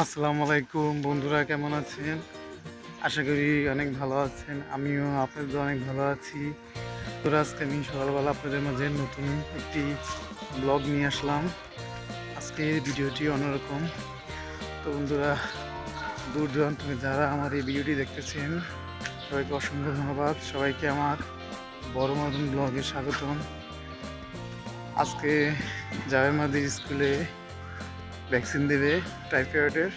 আসসালামু আলাইকুম বন্ধুরা, কেমন আছেন? আশা করি অনেক ভালো আছেন, আমিও আপনাদের অনেক ভালো আছি। তো আজকে আমি সকালবেলা আপনাদের মাঝে নতুন একটি ব্লগ নিয়ে আসলাম। আজকে ভিডিওটি অন্যরকম। তো বন্ধুরা, দূর দূরান্ত যারা আমার এই ভিডিওটি দেখতেছেন, সবাইকে অসংখ্য ধন্যবাদ। সবাইকে আমার বড় মতন ব্লগে স্বাগতম। আজকে জাভের মাদি স্কুলে ভ্যাকসিন দেবে টাইফয়েডের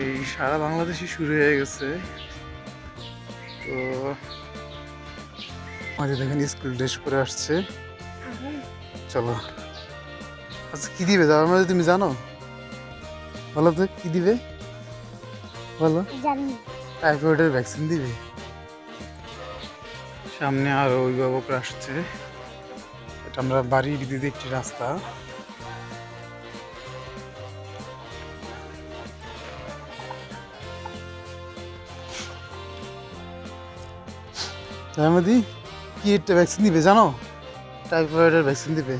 এই সারা বাংলাদেশে শুরু হয়ে গেছে। তো মাঝে দেখেন স্কুল ড্রেস পরে আসছে। চলো। আচ্ছা কী দিবে? যাওয়ার মাঝে তুমি জানো? বলো তো কী দিবে? বলো। টাইফয়েডের ভ্যাকসিন দিবে? সামনে আরও অভিভাবকরা আসছে। এটা আমরা বাড়ির দিদি একটি রাস্তা। তাহলে কি একটা ভ্যাকসিন দিবে জানো? টাইফয়েডের ভ্যাকসিন দিবে।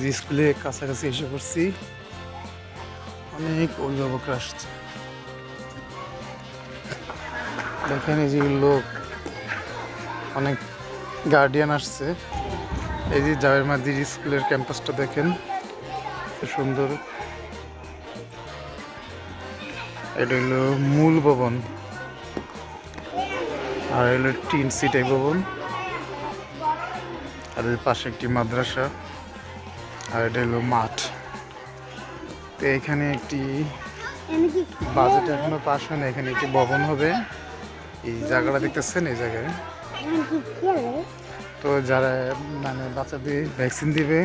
যে স্কুলে কাছাকাছি এসে পড়ছি। অনেক অভিভাবকরা আসছে। দেখেন এই যে লোক, অনেক গার্ডিয়ান আসছে। এই যে জাভের মাদির স্কুলের ক্যাম্পাসটা দেখেন সুন্দর। এটা হলো মূল ভবন। আর হলো টিন সিটাই ভবন আর এর পাশে একটি মাদ্রাসা, আর এটা হলো মাঠ। তো এখানে একটি বাজেট এখনও পাস হয় না, এখানে একটি ভবন হবে। এই জায়গাটা দেখতেছেন, এই জায়গায়। তো যারা মানে বাচ্চাদের ভ্যাকসিন দিবে,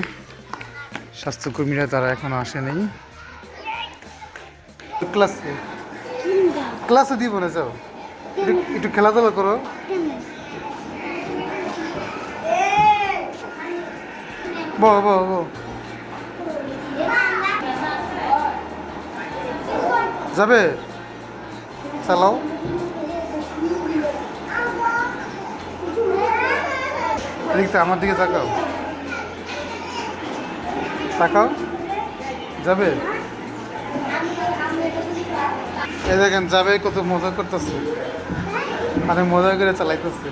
স্বাস্থ্যকর্মীরা তারা এখনও আসেনি। ক্লাসে ক্লাসে দিব না, যাও। একটু খেলাধুলা করো। বো বো বো যাবে? চালাও। এদিকে তো আমার দিকে তাকাও। তাকাও। যাবে? এই দেখেন, যাবে কত মজা করতেছে। অনেক মজা করে চালাইতেছে।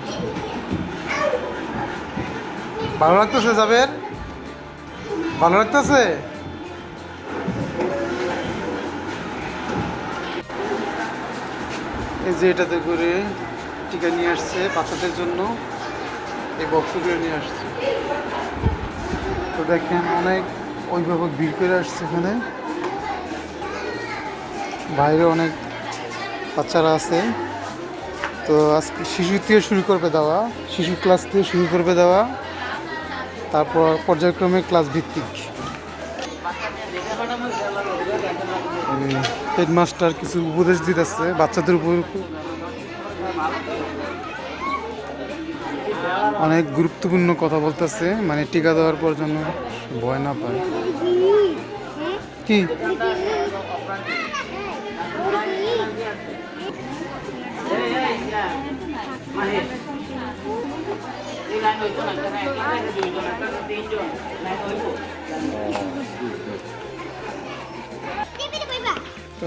ভালো লাগতেছে যাবে ভালো লাগতেছে? এই যে এটাতে করে টিকা নিয়ে আসছে বাচ্চাদের জন্য। এই বক্সগুলো নিয়ে আসছে। তো দেখেন অনেক অভিভাবক ভিড় করে আসছে এখানে। বাইরে অনেক বাচ্চারা আছে। তো আজকে শিশু থেকে শুরু করবে দেওয়া, শিশু ক্লাস থেকে শুরু করবে দেওয়া, তারপর পর্যায়ক্রমে ক্লাস ভিত্তিক। হেডমাস্টার কিছু উপদেশ দিতেছে, বাচ্চাদের উপর অনেক গুরুত্বপূর্ণ কথা বলতেছে মানে টিকা দেওয়ার পর যেন ভয় না পায়। কি?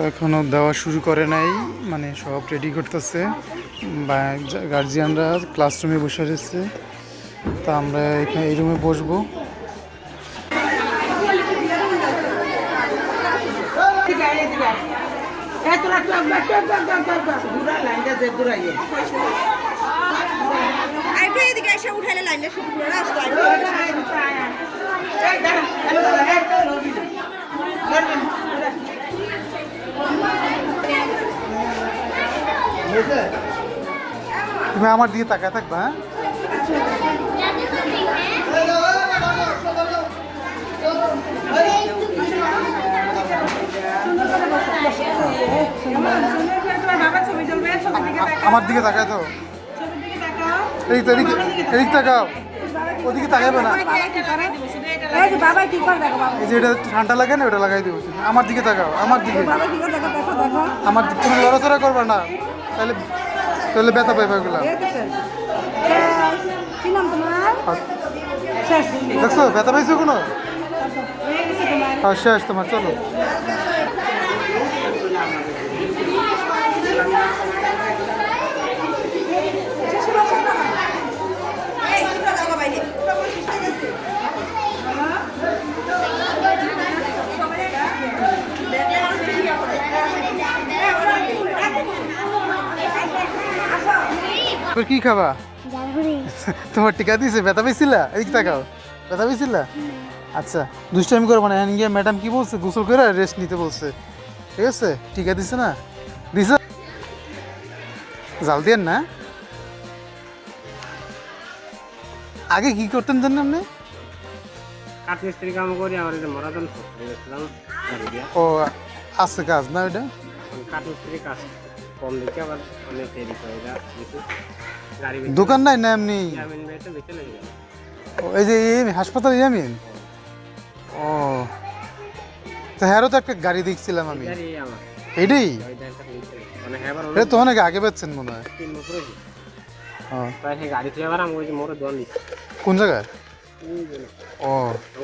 এখনও দেওয়া শুরু করে নাই মানে সব রেডি করতেছে। বা গার্জিয়ানরা ক্লাসরুমে বসে রয়েছে। তা আমরা এখানে এই রুমে বসবো। একটু এদিকে এসে উঠাইলে লাইনটা শুরু করে রাস্তা তুমি আমার দিকে তাকায় থাকবা হ্যাঁ? আমার দিকে তাকায় তো এদিক তো এদিকে এদিক তাকাও ওদিকে তাকাইবে না। এই যে এটা ঠান্ডা লাগে না ওটা লাগাই দেবো। তুমি। আমার দিকে তাকাও আমার দিকে। আমার দিকে তুমি লড়াচড়া করবে না। তাহলে তাহলে ব্যথা পাইবে ওগুলা। দেখছ ব্যথা পাইছো কোনো? শেষ তোমার চলো। এবার কি খাবা? তোমার টিকা দিয়েছে ব্যথা পেয়েছিলা এদিক তাকাও। ব্যথা পেয়েছিলা আচ্ছা দুষ্টামি করব না এখন গিয়ে ম্যাডাম কি বলছে? গোসল করে রেস্ট নিতে বলছে। ঠিক আছে? টিকা দিছে না? দিছে? জাল দিয়েন না? আগে কি করতেন জানেন আপনি? কাম করি আমার মরাদন ও আছে কাজ না ওইটা এখন কাঠ মিস্ত্রি কাজ। কম দেখে আবার অনেক দেরি করে এটা গাড়ি দোকান নাই না এমনি? ইয়ামিন বেচে বেচে লেগে গেল। ও, এই যে এই হাসপাতাল ইয়ামিন? ও তো হ্যারও তো একটা গাড়ি দেখছিলাম আমি। গাড়ি আমার। এটাই মানে হ্যাঁ এটা তো অনেক আগে পাচ্ছেন মনে হয়। তিন বছর হয়েছে। ও, প্রায় সেই গাড়ি থেকে আবার আমি বলছি মোরে দোয়ান কোন জায়গায়? ও।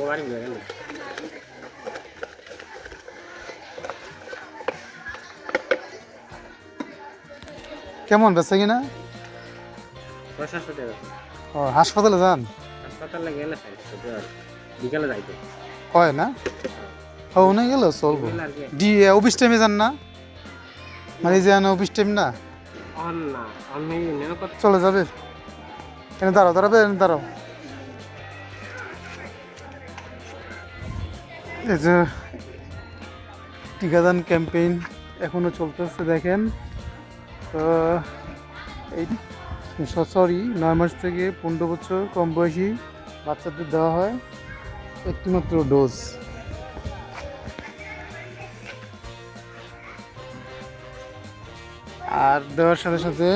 গাড়ি কেমন বেচা কিনা? ছয় সাতশো টাকা। ও হাসপাতালে যান? হাসপাতালে গেলে বিকালে যাইতে। হয় না? ও উনি গেল চলবো। ডি অফিস টাইমে যান না? মানে যে অফিস টাইম না? না চলে যাবে। এনে দাঁড়াও দাঁড়াবে এনে দাঁড়াও। এই যে টিকাদান ক্যাম্পেইন এখনও চলতেছে দেখেন। এই সরি, নয় মাস থেকে পনেরো বছর কম বয়সী বাচ্চাদের দেওয়া হয় একটিমাত্র ডোজ। আর দেওয়ার সাথে সাথে,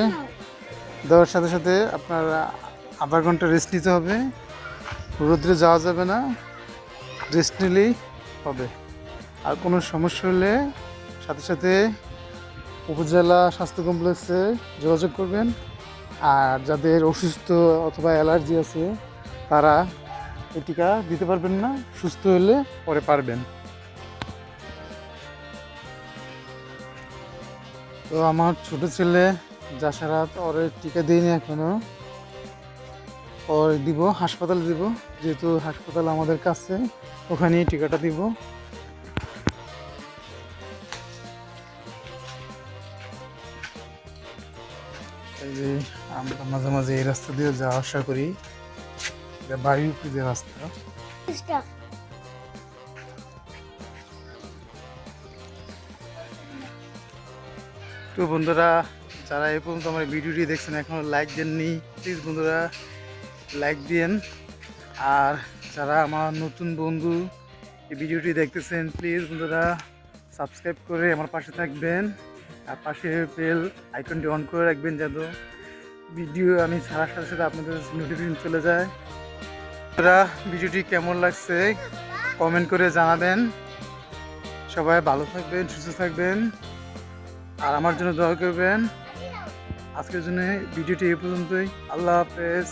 দেওয়ার সাথে সাথে আপনার আধা ঘণ্টা রেস্ট নিতে হবে। রোদ্রে যাওয়া যাবে না রেস্ট নিলেই হবে। আর কোনো সমস্যা হলে সাথে সাথে উপজেলা স্বাস্থ্য কমপ্লেক্সে যোগাযোগ করবেন। আর যাদের অসুস্থ অথবা অ্যালার্জি আছে, তারা এই টিকা দিতে পারবেন না, সুস্থ হলে পরে পারবেন। তো আমার ছোট ছেলে যাসারাত ওর টিকা দিইনি এখনও। ওর দিব, হাসপাতালে দিব, যেহেতু হাসপাতাল আমাদের কাছে, ওখানেই টিকাটা দিব। আমরা মাঝে মাঝে এই রাস্তা দিয়ে যাওয়া আসা করি। এটা বাড়ির উপরে যে রাস্তা। তো বন্ধুরা যারা এই পর্যন্ত আমার ভিডিওটি দেখছেন এখনও লাইক দেননি প্লিজ বন্ধুরা লাইক দিন আর যারা আমার নতুন বন্ধু এই ভিডিওটি দেখতেছেন প্লিজ বন্ধুরা সাবস্ক্রাইব করে আমার পাশে থাকবেন। আর পাশে বেল আইকনটি অন করে রাখবেন যেন ভিডিও আমি ছাড়ার সাথে সাথে আপনাদের নোটিফিকেশন চলে যায়। আপনারা ভিডিওটি কেমন লাগছে কমেন্ট করে জানাবেন। সবাই ভালো থাকবেন, সুস্থ থাকবেন। আর আমার জন্য দোয়া করবেন। আজকের জন্য ভিডিওটি এই পর্যন্তই। আল্লাহ হাফেজ।